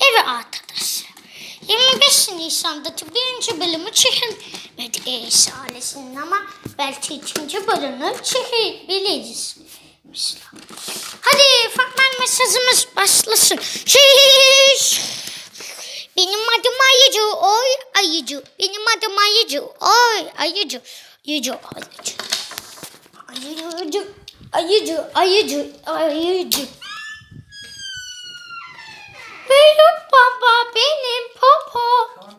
Evet arkadaşlar. 25 Nisan'daki birinci bölümü çekilmedi Eğis ailesinin ama belki ikinci bölümü çekebiliriz. Hadi fragman mesajımız başlasın. Şiş. Benim adım Ayıcı, oy Ayıcı. Benim adım Ayıcı, oy Ayıcı. Ayıcı, Ayıcı. Ayıcı, Ayıcı, Ayıcı, Ayıcı. Benim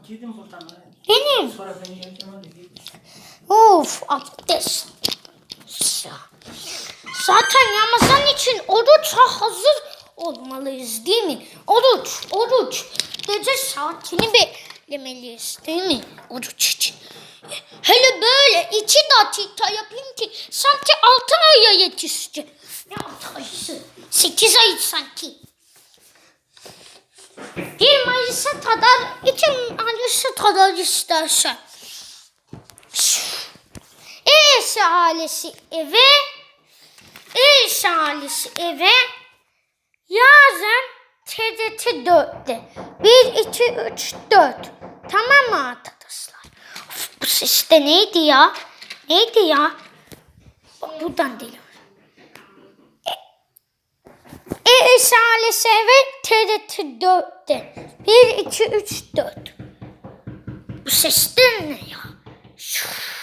gidin buradan. Benim. Sonra ben geleceğim hadi gidin. Of abdest. Zaten Ramazan için oruça hazır olmalıyız değil mi? Oruç, oruç. Gece saatini beklemeliyiz değil mi? Oruç için. Hele böyle iki dakika yapayım ki sanki altı aya yetişti. Ne altı ayısı? Sekiz ay sanki. Bir Mayıs'a kadar, iki Mayıs'a kadar istersen. İş ailesi eve, iş ailesi eve, yazın TDT 4'te. 1, 2, 3, 4. Tamam mı arkadaşlar? Of, bu ses de neydi ya? Neydi ya? Bak buradan değil. E, iş eve TDT 4'te. 1, 2, 3, 4. Bu ses de ne ya? Şuf.